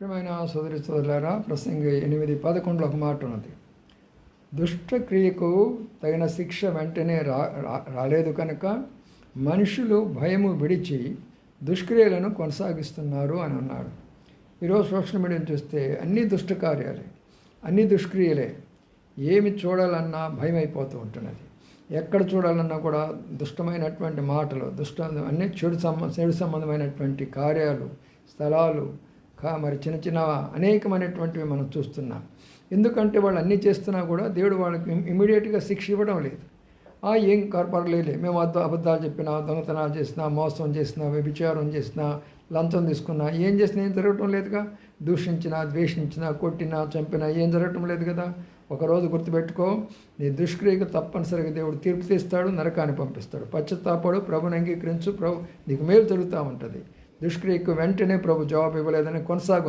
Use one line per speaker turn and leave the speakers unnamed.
ప్రియమైన సోదరి సోదరులారా ప్రసంగి ఎనిమిది పదకొండులో ఒక మాట ఉన్నది. దుష్టక్రియకు తగిన శిక్ష వెంటనే రా రాలేదు కనుక మనుషులు భయము విడిచి దుష్క్రియలను కొనసాగిస్తున్నారు అని అన్నాడు. ఈరోజు సోషల్ మీడియాను చూస్తే అన్ని దుష్ట కార్యాలే అన్ని దుష్క్రియలే. ఏమి చూడాలన్నా భయం అయిపోతూ ఉంటున్నది. ఎక్కడ చూడాలన్నా కూడా దుష్టమైనటువంటి మాటలు దుష్ట అన్ని చెడు సంబ చెడు సంబంధమైనటువంటి కార్యాలు స్థలాలు కా మరి చిన్న చిన్న అనేకమైనటువంటివి మనం చూస్తున్నాం. ఎందుకంటే వాళ్ళు అన్నీ చేస్తున్నా కూడా దేవుడు వాళ్ళకి ఇమీడియట్గా శిక్ష ఇవ్వడం లేదు. ఆ ఏం పర్లేదు మేము అద్ద అబద్ధాలు చెప్పినా దొంగతనాలు చేసినా మోసం చేసినా వ్యభిచారం చేసినా లంచం తీసుకున్నా ఏం చేసినా ఏం జరగటం లేదుగా. దూషించినా ద్వేషించినా కొట్టినా చంపినా ఏం జరగటం లేదు కదా ఒకరోజు గుర్తుపెట్టుకో నీ దుష్క్రియకు తప్పనిసరిగా దేవుడు తీర్పు తీస్తాడు నరకాన్ని పంపిస్తాడు. పశ్చాత్తాపడు ప్రభుని అంగీకరించు ప్రభు నీకు మేలు జరుగుతూ ఉంటుంది. దుష్క్రియకు వెంటనే ప్రభు జవాబు ఇవ్వలేదని కొనసాగు